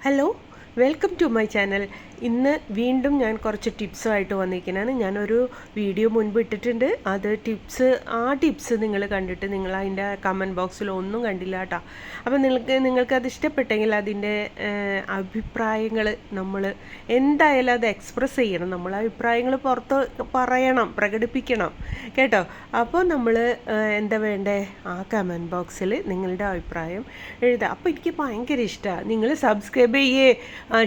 Hello welcome to my channel ഇന്ന് വീണ്ടും ഞാൻ കുറച്ച് ടിപ്സുമായിട്ട് വന്നിരിക്കുന്നതാണ് ഞാനൊരു വീഡിയോ മുൻപ് ഇട്ടിട്ടുണ്ട്. അത് ടിപ്സ് ആ ടിപ്സ് നിങ്ങൾ കണ്ടിട്ട് നിങ്ങൾ അതിന്റെ കമന്റ് ബോക്സിൽ ഒന്നും കണ്ടില്ല കേട്ടോ. അപ്പോൾ നിങ്ങൾക്ക് നിങ്ങൾക്ക് അത് ഇഷ്ടപ്പെട്ടെങ്കിൽ അതിന്റെ അഭിപ്രായങ്ങൾ നമ്മൾ എന്തായാലും അത് എക്സ്പ്രസ് ചെയ്യണം. നമ്മൾ അഭിപ്രായങ്ങൾ പുറത്ത് പറയണം പ്രകടിപ്പിക്കണം. കേട്ടോ? അപ്പോൾ നമ്മൾ എന്താ വേണ്ടേ? ആ കമന്റ് ബോക്സിൽ നിങ്ങളുടെ അഭിപ്രായം എഴുതാം അപ്പോൾ എനിക്ക് ഭയങ്കര ഇഷ്ടമാണ് നിങ്ങൾ സബ്സ്ക്രൈബ് ചെയ്യേ.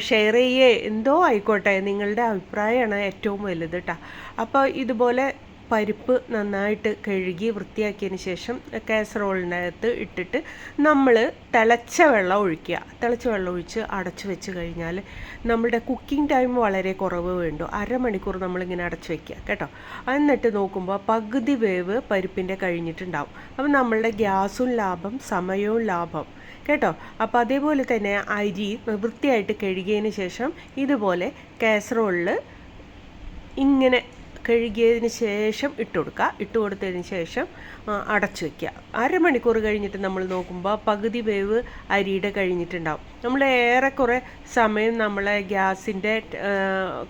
ഷെയർ ചെയ്യേ. എന്തോ ആയിക്കോട്ടെ നിങ്ങളുടെ അഭിപ്രായമാണ് ഏറ്റവും വലുത് കേട്ടോ അപ്പോൾ ഇതുപോലെ പരിപ്പ് നന്നായിട്ട് കഴുകി വൃത്തിയാക്കിയതിന് ശേഷം കാസറോളിനകത്ത് ഇട്ടിട്ട് നമ്മൾ തിളച്ച വെള്ളം ഒഴിക്കുക. തിളച്ച വെള്ളം ഒഴിച്ച് അടച്ചു വെച്ച് കഴിഞ്ഞാൽ നമ്മുടെ കുക്കിംഗ് ടൈം വളരെ കുറവ് വേണ്ടു. അരമണിക്കൂർ നമ്മളിങ്ങനെ അടച്ചു വെക്കുക കേട്ടോ. എന്നിട്ട് നോക്കുമ്പോൾ പകുതി വേവ് പരിപ്പിന്റെ കഴിഞ്ഞിട്ടുണ്ടാവും. അപ്പം നമ്മളുടെ ഗ്യാസും ലാഭം സമയവും ലാഭം കേട്ടോ. അപ്പോൾ അതേപോലെ തന്നെ അരി വൃത്തിയായിട്ട് കഴുകിയതിന് ശേഷം ഇതുപോലെ കാസറോളിൽ ഇങ്ങനെ കഴുകിയതിന് ശേഷം ഇട്ട് കൊടുക്കുക. ഇട്ട് കൊടുത്തതിന് ശേഷം അടച്ചു വയ്ക്കുക അരമണിക്കൂർ കഴിഞ്ഞിട്ട് നമ്മൾ നോക്കുമ്പോൾ പകുതി വേവ് അരിയുടെ കഴിഞ്ഞിട്ടുണ്ടാവും. നമ്മൾ ഏറെക്കുറെ സമയം നമ്മളെ ഗ്യാസിന്റെ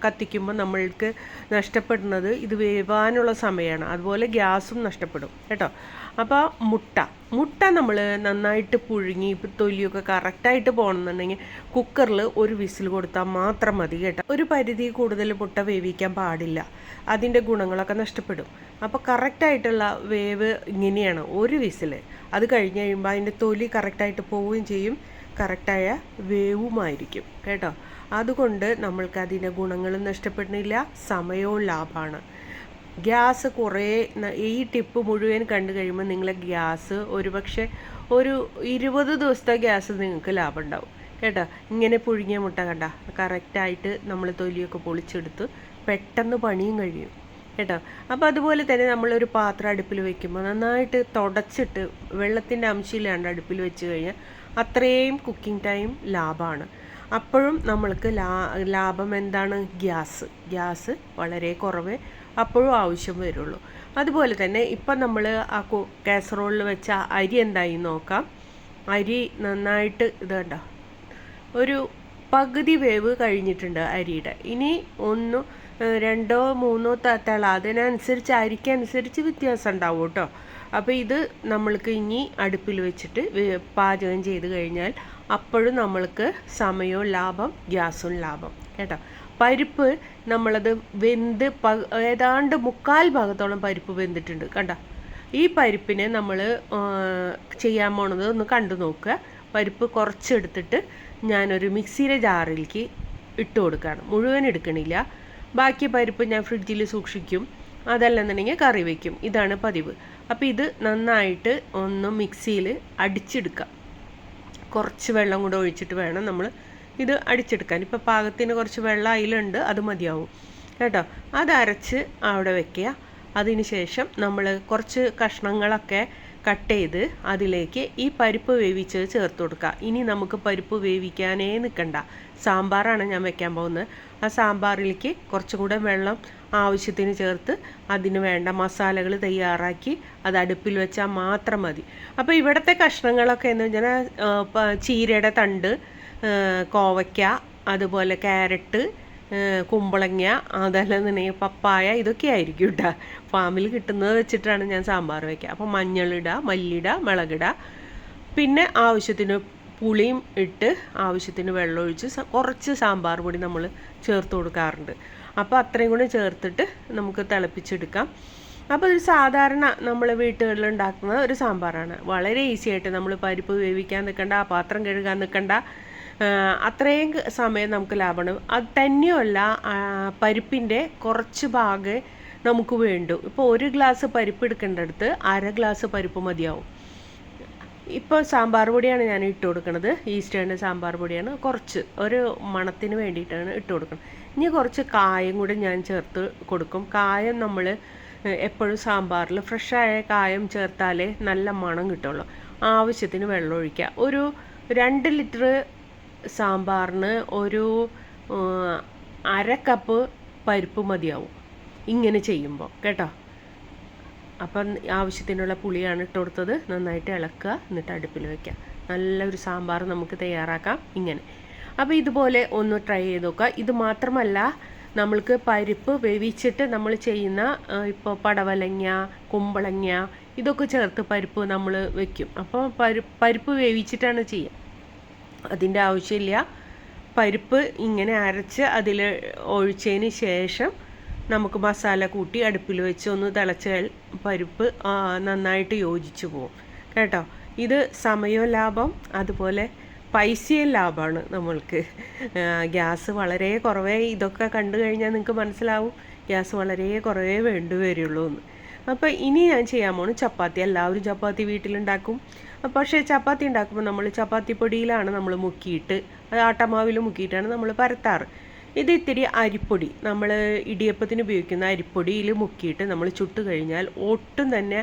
കത്തിക്കുമ്പോൾ നമ്മൾക്ക് നഷ്ടപ്പെടുന്നത് ഇത് വേവാനുള്ള സമയമാണ്. അതുപോലെ ഗ്യാസും നഷ്ടപ്പെടും. കേട്ടോ? അപ്പോൾ മുട്ട. മുട്ട നമ്മൾ നന്നായിട്ട് പുഴുങ്ങി തൊലിയൊക്കെ കറക്റ്റായിട്ട് പോകണമെന്നുണ്ടെങ്കിൽ കുക്കറിൽ ഒരു വിസിൽ കൊടുത്താൽ മാത്രം മതി കേട്ടോ. ഒരു പരിധി കൂടുതൽ മുട്ട വേവിക്കാൻ പാടില്ല. അതിന്റെ ഗുണങ്ങളൊക്കെ നഷ്ടപ്പെടും. അപ്പോൾ കറക്റ്റായിട്ടുള്ള വേവ് ഇങ്ങനെയാണ് ഒരു വിസിൽ. അത് കഴിഞ്ഞ് കഴിയുമ്പോൾ അതിന്റെ തൊലി കറക്റ്റായിട്ട് പോവുകയും ചെയ്യും. കറക്റ്റായ വേവുമായിരിക്കും. കേട്ടോ? അതുകൊണ്ട് നമ്മൾക്ക് അതിന്റെ ഗുണങ്ങളും നഷ്ടപ്പെടുന്നില്ല. സമയവും ലാഭമാണ്. ഗ്യാസ് കുറേ ഈ ടിപ്പ് മുഴുവൻ കണ്ടു കഴിയുമ്പോൾ നിങ്ങളെ ഗ്യാസ് ഒരുപക്ഷെ ഒരു ഇരുപത് ദിവസത്തെ ഗ്യാസ് നിങ്ങൾക്ക് ലാഭം ഉണ്ടാവും കേട്ടോ? ഇങ്ങനെ പുഴുങ്ങിയ മുട്ട കണ്ട കറക്റ്റായിട്ട് നമ്മൾ തൊലിയൊക്കെ പൊളിച്ചെടുത്ത് പെട്ടെന്ന് പണിയും കഴിയും. കേട്ടോ? അപ്പോൾ അതുപോലെ തന്നെ നമ്മളൊരു പാത്രം അടുപ്പിൽ വെക്കുമ്പോൾ നന്നായിട്ട് തുടച്ചിട്ട് വെള്ളത്തിന്റെ അംശമില്ലാണ്ട് അടുപ്പിൽ വെച്ച് കഴിഞ്ഞാൽ അത്രയും കുക്കിംഗ് ടൈം ലാഭമാണ് അപ്പോഴും നമ്മൾക്ക് ലാ ലാഭം എന്താണ്? ഗ്യാസ്. ഗ്യാസ് വളരെ കുറവേ അപ്പോഴും ആവശ്യം വരുള്ളൂ. അതുപോലെ തന്നെ ഇപ്പം നമ്മൾ ആ കാസറോളിൽ വെച്ച അരി എന്തായി നോക്കാം. അരി നന്നായിട്ട് ഇത് കണ്ടോ? ഒരു പകുതി വേവ് കഴിഞ്ഞിട്ടുണ്ട് അരിയുടെ. ഇനി ഒന്ന് രണ്ടോ മൂന്നോ തള അതിനനുസരിച്ച് അരിക്കനുസരിച്ച് വ്യത്യാസം ഉണ്ടാവും കേട്ടോ. അപ്പോൾ ഇത് നമ്മൾക്ക് ഇനി അടുപ്പിൽ വെച്ചിട്ട് പാചകം ചെയ്ത് കഴിഞ്ഞാൽ അപ്പോഴും നമ്മൾക്ക് സമയവും ലാഭം ഗ്യാസും ലാഭം കേട്ടോ. പരിപ്പ് നമ്മളത് വെന്ത് പ ഏതാണ്ട് മുക്കാൽ ഭാഗത്തോളം പരിപ്പ് വെന്തിട്ടുണ്ട് കണ്ട. ഈ പരിപ്പിനെ നമ്മൾ ചെയ്യാൻ പോണത് ഒന്ന് കണ്ടു നോക്കുക. പരിപ്പ് കുറച്ചെടുത്തിട്ട് ഞാനൊരു മിക്സിയിലെ ജാറിലേക്ക് ഇട്ട് കൊടുക്കുകയാണ്. മുഴുവൻ എടുക്കണില്ല. ബാക്കി പരിപ്പ് ഞാൻ ഫ്രിഡ്ജിൽ സൂക്ഷിക്കും. അതല്ലെന്നുണ്ടെങ്കിൽ കറി വയ്ക്കും ഇതാണ് പതിവ്. അപ്പോൾ ഇത് നന്നായിട്ട് ഒന്ന് മിക്സിയിൽ അടിച്ചെടുക്കാം. കുറച്ച് വെള്ളം കൂടെ ഒഴിച്ചിട്ട് വേണം നമ്മൾ ഇത് അടിച്ചെടുക്കാൻ. ഇപ്പോൾ പാകത്തിന് കുറച്ച് വെള്ളം അതിലുണ്ട് അത് മതിയാവും. കേട്ടോ? അത് അരച്ച് അവിടെ വെക്കുക. അതിന് ശേഷം നമ്മൾ കുറച്ച് കഷ്ണങ്ങളൊക്കെ കട്ട് ചെയ്ത് അതിലേക്ക് ഈ പരിപ്പ് വേവിച്ചത് ചേർത്ത് കൊടുക്കുക. ഇനി നമുക്ക് പരിപ്പ് വേവിക്കാനേ നിൽക്കണ്ട. സാമ്പാറാണ് ഞാൻ വെക്കാൻ പോകുന്നത്. ആ സാമ്പാറിലേക്ക് കുറച്ചും കൂടെ വെള്ളം ആവശ്യത്തിന് ചേർത്ത് അതിന് വേണ്ട മസാലകൾ തയ്യാറാക്കി അത് അടുപ്പിൽ വെച്ചാൽ മാത്രം മതി. അപ്പോൾ ഇവിടുത്തെ കഷ്ണങ്ങളൊക്കെ എന്ന് വെച്ചാൽ ചീരയുടെ തണ്ട് കോവയ്ക്ക അതുപോലെ ക്യാരറ്റ് കുമ്പളങ്ങ അതല്ലെന്നുണ്ടെങ്കിൽ പപ്പായ ഇതൊക്കെ ആയിരിക്കും കേട്ടോ ഫാമിൽ കിട്ടുന്നത് വെച്ചിട്ടാണ് ഞാൻ സാമ്പാർ വയ്ക്കുക അപ്പോൾ മഞ്ഞളിടുക മല്ലിയിടുക മുളകിടുക പിന്നെ ആവശ്യത്തിന് പുളിയും ഇട്ട് ആവശ്യത്തിന് വെള്ളമൊഴിച്ച് കുറച്ച് സാമ്പാർ പൊടി നമ്മൾ ചേർത്ത് കൊടുക്കാറുണ്ട്. അപ്പോൾ അത്രയും കൂടി ചേർത്തിട്ട് നമുക്ക് തിളപ്പിച്ചെടുക്കാം. അപ്പോൾ ഒരു സാധാരണ നമ്മൾ വീട്ടുകളിൽ ഉണ്ടാക്കുന്ന ഒരു സാമ്പാറാണ്. വളരെ ഈസി ആയിട്ട് നമ്മൾ പരിപ്പ് വേവിക്കാൻ നിൽക്കണ്ട പാത്രം കഴുകാൻ നിൽക്കണ്ട അത്രയും സമയം നമുക്ക് ലാഭമാണ്. അത് തന്നെയല്ല പരിപ്പിന്റെ കുറച്ച് ഭാഗം നമുക്ക് വേണ്ടു. ഇപ്പോൾ ഒരു ഗ്ലാസ് പരിപ്പ് എടുക്കേണ്ടടുത്ത് അര ഗ്ലാസ് പരിപ്പ് മതിയാവും. ഇപ്പോൾ സാമ്പാർ പൊടിയാണ് ഞാൻ ഇട്ട് കൊടുക്കുന്നത് ഈസ്റ്റേണിന്റെ സാമ്പാർ പൊടിയാണ്. കുറച്ച് ഒരു മണത്തിന് വേണ്ടിയിട്ടാണ് ഇട്ട് കൊടുക്കുന്നത് ഇനി കുറച്ച് കായം കൂടി ഞാൻ ചേർത്ത് കൊടുക്കും. കായം നമ്മൾ എപ്പോഴും സാമ്പാറിൽ ഫ്രഷായ കായം ചേർത്താലേ നല്ല മണം കിട്ടുള്ളൂ. ആവശ്യത്തിന് വെള്ളം ഒഴിക്കുക. ഒരു രണ്ട് ലിറ്റർ സാമ്പാറിന് ഒരു അര കപ്പ് പരിപ്പ് മതിയാവും. ഇങ്ങനെ ചെയ്യുമ്പോൾ കേട്ടോ? അപ്പം ആവശ്യത്തിനുള്ള പുളിയാണ് ഇട്ട് കൊടുത്തത്. നന്നായിട്ട് ഇളക്കുക. എന്നിട്ട് അടുപ്പിൽ വയ്ക്കുക നല്ലൊരു സാമ്പാർ നമുക്ക് തയ്യാറാക്കാം. ഇങ്ങനെ. അപ്പോൾ ഇതുപോലെ ഒന്ന് ട്രൈ ചെയ്ത് നോക്കുക. ഇത് മാത്രമല്ല നമ്മൾക്ക് പരിപ്പ് വേവിച്ചിട്ട് നമ്മൾ ചെയ്യുന്ന ഇപ്പോൾ പടവലങ്ങ കുമ്പളങ്ങ ഇതൊക്കെ ചേർത്ത് പരിപ്പ് നമ്മൾ വെക്കും. അപ്പോൾ പരിപ്പ് വേവിച്ചിട്ടാണ് ചെയ്യുക. അതിന്റെ ആവശ്യമില്ല. പരിപ്പ് ഇങ്ങനെ അരച്ച് അതിൽ ഒഴിച്ചതിന് ശേഷം നമുക്ക് മസാല കൂട്ടി അടുപ്പിൽ വെച്ച് ഒന്ന് തിളച്ചാൽ പരിപ്പ് നന്നായിട്ട് യോജിച്ച് പോകും കേട്ടോ? ഇത് സമയവും ലാഭം അതുപോലെ പൈസയും ലാഭമാണ് നമ്മൾക്ക്. ഗ്യാസ് വളരെ കുറവേ. ഇതൊക്കെ കണ്ടു കഴിഞ്ഞാൽ നിങ്ങൾക്ക് മനസ്സിലാവും. ഗ്യാസ് വളരെ കുറവേ വേണ്ടി വരുള്ളൂ എന്ന്. അപ്പോൾ ഇനി ഞാൻ ചെയ്യാൻ പോണു ചപ്പാത്തി. എല്ലാവരും ചപ്പാത്തി വീട്ടിലുണ്ടാക്കും. പക്ഷേ ചപ്പാത്തി ഉണ്ടാക്കുമ്പോൾ നമ്മൾ ചപ്പാത്തി പൊടിയിലാണ് നമ്മൾ മുക്കിയിട്ട് അത് ആട്ടമാവിൽ മുക്കിയിട്ടാണ് നമ്മൾ പരത്താറ്. ഇത് ഇത്തിരി അരിപ്പൊടി നമ്മൾ ഇടിയപ്പത്തിന് ഉപയോഗിക്കുന്ന അരിപ്പൊടിയിൽ മുക്കിയിട്ട് നമ്മൾ ചുട്ട് കഴിഞ്ഞാൽ ഒട്ടും തന്നെ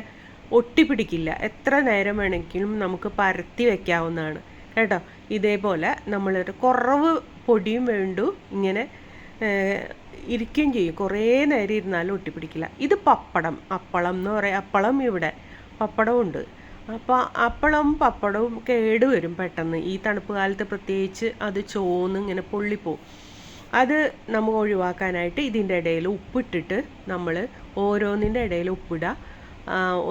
ഒട്ടിപ്പിടിക്കില്ല. എത്ര നേരം വേണമെങ്കിലും നമുക്ക് പരത്തി വെക്കാവുന്നതാണ്. കേട്ടോ? ഇതേപോലെ നമ്മളൊരു കുറവ് പൊടിയും വേണ്ടു. ഇങ്ങനെ ഇരിക്കുകയും ചെയ്യും. കുറേ നേരം ഇരുന്നാലും ഒട്ടിപ്പിടിക്കില്ല. ഇത് പപ്പടം. അപ്പളം എന്ന് പറയാം അപ്പളം ഇവിടെ പപ്പടമുണ്ട് അപ്പോൾ അപ്പളം പപ്പടവും കേട് വരും പെട്ടെന്ന്. ഈ തണുപ്പ് കാലത്ത് പ്രത്യേകിച്ച് അത് ചോന്ന് ഇങ്ങനെ പൊള്ളിപ്പോവും. അത് നമുക്ക് ഒഴിവാക്കാനായിട്ട് ഇതിന്റെ ഇടയിൽ ഉപ്പിട്ടിട്ട് നമ്മൾ ഓരോന്നിന്റെ ഇടയിൽ ഉപ്പിടുക.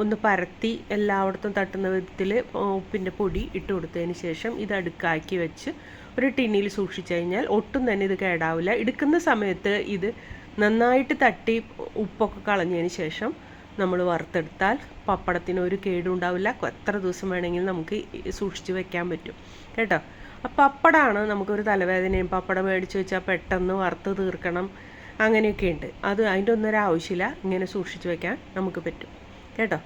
ഒന്ന് പരത്തി എല്ലായിടത്തും തട്ടുന്ന വിധത്തിൽ ഉപ്പിന്റെ പൊടി ഇട്ട് കൊടുത്തതിന് ശേഷം ഇത് അടുക്കാക്കി വെച്ച് ഒരു ടിന്നിയിൽ സൂക്ഷിച്ചു കഴിഞ്ഞാൽ ഒട്ടും തന്നെ ഇത് കേടാവില്ല. എടുക്കുന്ന സമയത്ത് ഇത് നന്നായിട്ട് തട്ടി ഉപ്പൊക്കെ കളഞ്ഞതിന് ശേഷം നമ്മൾ വറുത്തെടുത്താൽ പപ്പടത്തിന് ഒരു കേടും ഉണ്ടാവില്ല. എത്ര ദിവസം വേണമെങ്കിലും നമുക്ക് സൂക്ഷിച്ച് വെക്കാൻ പറ്റും. കേട്ടോ? അപ്പം പപ്പടമാണ് നമുക്കൊരു തലവേദനയും പപ്പടം മേടിച്ച് വെച്ചാൽ പെട്ടെന്ന് വറുത്ത് തീർക്കണം. അങ്ങനെയൊക്കെ ഉണ്ട് അത് അതിന്റെ ഒന്നും ഒരു ആവശ്യമില്ല. ഇങ്ങനെ സൂക്ഷിച്ച് വെക്കാൻ നമുക്ക് പറ്റും. കേട്ടോ.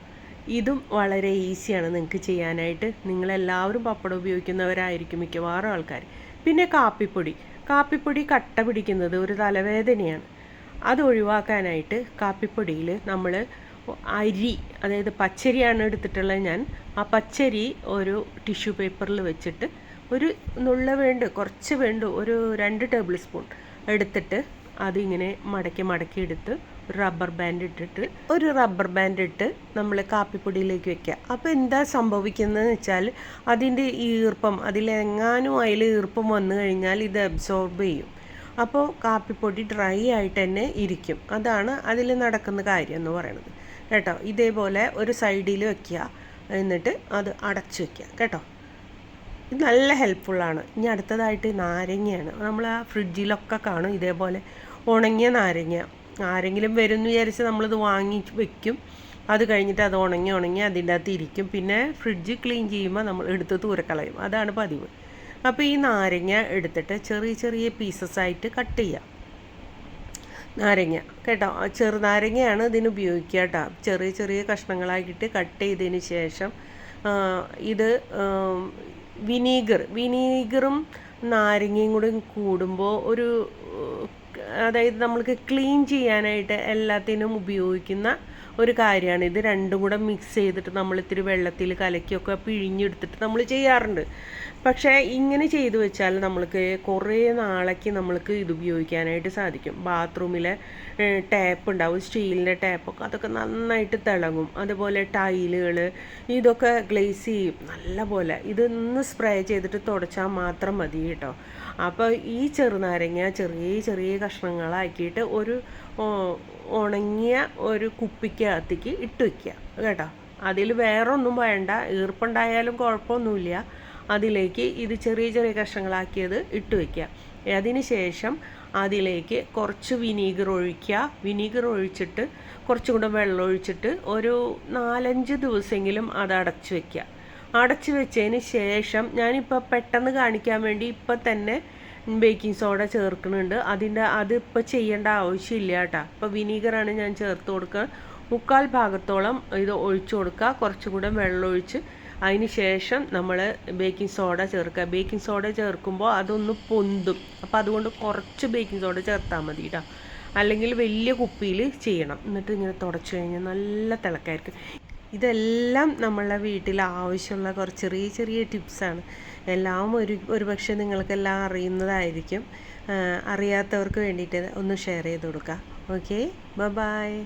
ഇതും വളരെ ഈസിയാണ് നിങ്ങൾക്ക് ചെയ്യാനായിട്ട്. നിങ്ങളെല്ലാവരും പപ്പടം ഉപയോഗിക്കുന്നവരായിരിക്കും മിക്കവാറും ആൾക്കാർ. പിന്നെ കാപ്പിപ്പൊടി. കാപ്പിപ്പൊടി കട്ട പിടിക്കുന്നത് ഒരു തലവേദനയാണ്. അത് ഒഴിവാക്കാനായിട്ട് കാപ്പിപ്പൊടിയിൽ നമ്മൾ അരി അതായത് പച്ചരിയാണ് എടുത്തിട്ടുള്ളത് ഞാൻ. ആ പച്ചരി ഒരു ടിഷ്യൂ പേപ്പറിൽ വെച്ചിട്ട് ഒരു നുള്ള വേണ്ട കുറച്ച് വേണ്ട ഒരു രണ്ട് ടേബിൾ സ്പൂൺ എടുത്തിട്ട് അതിങ്ങനെ മടക്കി മടക്കി എടുത്ത് റബ്ബർ ബാൻഡ് ഇട്ടിട്ട് ഒരു റബ്ബർ ബാൻഡ് ഇട്ട് നമ്മൾ കാപ്പിപ്പൊടിയിലേക്ക് വെക്കുക. അപ്പോൾ എന്താ സംഭവിക്കുന്നതെന്ന് വെച്ചാൽ അതിന്റെ ഈർപ്പം അതിലെങ്ങാനും അതിൽ ഈർപ്പം വന്നു കഴിഞ്ഞാൽ ഇത് അബ്സോർബ് ചെയ്യും. അപ്പോൾ കാപ്പിപ്പൊടി ഡ്രൈ ആയിട്ട് തന്നെ ഇരിക്കും. അതാണ് അതിൽ നടക്കുന്ന കാര്യം എന്ന് പറയുന്നത് കേട്ടോ? ഇതേപോലെ ഒരു സൈഡിൽ വെക്കുക. എന്നിട്ട് അത് അടച്ചു വെക്കുക. കേട്ടോ? ഇത് നല്ല ഹെൽപ്ഫുള്ളാണ് ഇനി അടുത്തതായിട്ട് നാരങ്ങയാണ്. നമ്മൾ ആ ഫ്രിഡ്ജിലൊക്കെ കാണും ഇതേപോലെ ഉണങ്ങിയ നാരങ്ങ. ആരെങ്കിലും വരും എന്ന് വിചാരിച്ച് നമ്മളിത് വാങ്ങി വെക്കും. അത് കഴിഞ്ഞിട്ട് അത് ഉണങ്ങി ഉണങ്ങി അതിന്റെ അകത്ത് ഇരിക്കും. പിന്നെ ഫ്രിഡ്ജ് ക്ലീൻ ചെയ്യുമ്പോൾ നമ്മൾ എടുത്ത് തൂരക്കളയും. അതാണ് പതിവ്. അപ്പോൾ ഈ നാരങ്ങ എടുത്തിട്ട് ചെറിയ ചെറിയ പീസസ് ആയിട്ട് കട്ട് ചെയ്യാം. നാരങ്ങ. കേട്ടോ? ചെറുനാരങ്ങയാണ് ഇതിന് ഉപയോഗിക്കുക കേട്ടോ. ചെറിയ ചെറിയ കഷ്ണങ്ങളാക്കിയിട്ട് കട്ട് ചെയ്തതിന് ശേഷം ഇത് വിനീഗർ വിനീഗറും നാരങ്ങയും കൂടി കൂടുമ്പോൾ ഒരു അതായത് നമ്മൾക്ക് ക്ലീൻ ചെയ്യാനായിട്ട് എല്ലാത്തിനും ഉപയോഗിക്കുന്ന ഒരു കാര്യമാണ്. ഇത് രണ്ടും കൂടെ മിക്സ് ചെയ്തിട്ട് നമ്മൾ ഇത്തിരി വെള്ളത്തിൽ കലക്കിയൊക്കെ പിഴിഞ്ഞെടുത്തിട്ട് നമ്മൾ ചെയ്യാറുണ്ട്. പക്ഷേ ഇങ്ങനെ ചെയ്തു വെച്ചാൽ നമ്മൾക്ക് കുറേ നാളേക്ക് നമ്മൾക്ക് ഇത് ഉപയോഗിക്കാനായിട്ട് സാധിക്കും. ബാത്റൂമിലെ ടാപ്പ് ഉണ്ടാവും സ്റ്റീലിന്റെ ടാപ്പൊക്കെ അതൊക്കെ നന്നായിട്ട് തിളങ്ങും. അതുപോലെ ടൈലുകൾ ഇതൊക്കെ ഗ്ലേസ് ചെയ്യും. നല്ല പോലെ. ഇതൊന്ന് സ്പ്രേ ചെയ്തിട്ട് തുടച്ചാൽ മാത്രം മതി കേട്ടോ. അപ്പോൾ ഈ ചെറുനാരങ്ങ ചെറിയ ചെറിയ കഷ്ണങ്ങളാക്കിയിട്ട് ഒരു ഉണങ്ങിയ ഒരു കുപ്പിക്കകത്തേക്ക് ഇട്ട് വയ്ക്കുക കേട്ടോ? അതിൽ വേറെ ഒന്നും വേണ്ട. ഈർപ്പുണ്ടായാലും കുഴപ്പമൊന്നുമില്ല. അതിലേക്ക് ഇത് ചെറിയ ചെറിയ കഷ്ണങ്ങളാക്കിയത് ഇട്ട് വയ്ക്കുക അതിന് ശേഷം അതിലേക്ക് കുറച്ച് വിനീഗർ ഒഴിക്കുക. വിനീഗർ ഒഴിച്ചിട്ട് കുറച്ചും കൂടെ വെള്ളം ഒഴിച്ചിട്ട് ഒരു നാലഞ്ച് ദിവസമെങ്കിലും അത് അടച്ചു വയ്ക്കുക അടച്ചു വെച്ചതിന് ശേഷം ഞാനിപ്പോൾ പെട്ടെന്ന് കാണിക്കാൻ വേണ്ടി ഇപ്പം തന്നെ ബേക്കിംഗ് സോഡ ചേർക്കുന്നുണ്ട്. അതിന്റെ അത് ഇപ്പോൾ ചെയ്യേണ്ട ആവശ്യമില്ല കേട്ടോ. ഇപ്പോൾ വിനീഗറാണ് ഞാൻ ചേർത്ത് കൊടുക്കുക. മുക്കാൽ ഭാഗത്തോളം ഇത് ഒഴിച്ചു കൊടുക്കുക. കുറച്ചും കൂടെ വെള്ളം ഒഴിച്ച് അതിന് ശേഷം നമ്മൾ ബേക്കിംഗ് സോഡ ചേർക്കുക. ബേക്കിംഗ് സോഡ ചേർക്കുമ്പോൾ അതൊന്ന് പൊന്തും. അപ്പോൾ അതുകൊണ്ട് കുറച്ച് ബേക്കിംഗ് സോഡ ചേർത്താൽ മതി കേട്ടോ. അല്ലെങ്കിൽ വലിയ കുപ്പിയിൽ ചെയ്യണം. എന്നിട്ട് ഇങ്ങനെ തുടച്ചു കഴിഞ്ഞാൽ നല്ല തിളക്കായിരിക്കും. ഇതെല്ലാം നമ്മളുടെ വീട്ടിൽ ആവശ്യമുള്ള കുറച്ച് ചെറിയ ചെറിയ ടിപ്സാണ് എല്ലാം ഒരു ഒരു പക്ഷേ നിങ്ങൾക്കെല്ലാം അറിയുന്നതായിരിക്കും. അറിയാത്തവർക്ക് വേണ്ടിയിട്ട് ഒന്ന് ഷെയർ ചെയ്ത് കൊടുക്കുക ഓക്കെ? ബ ബായ്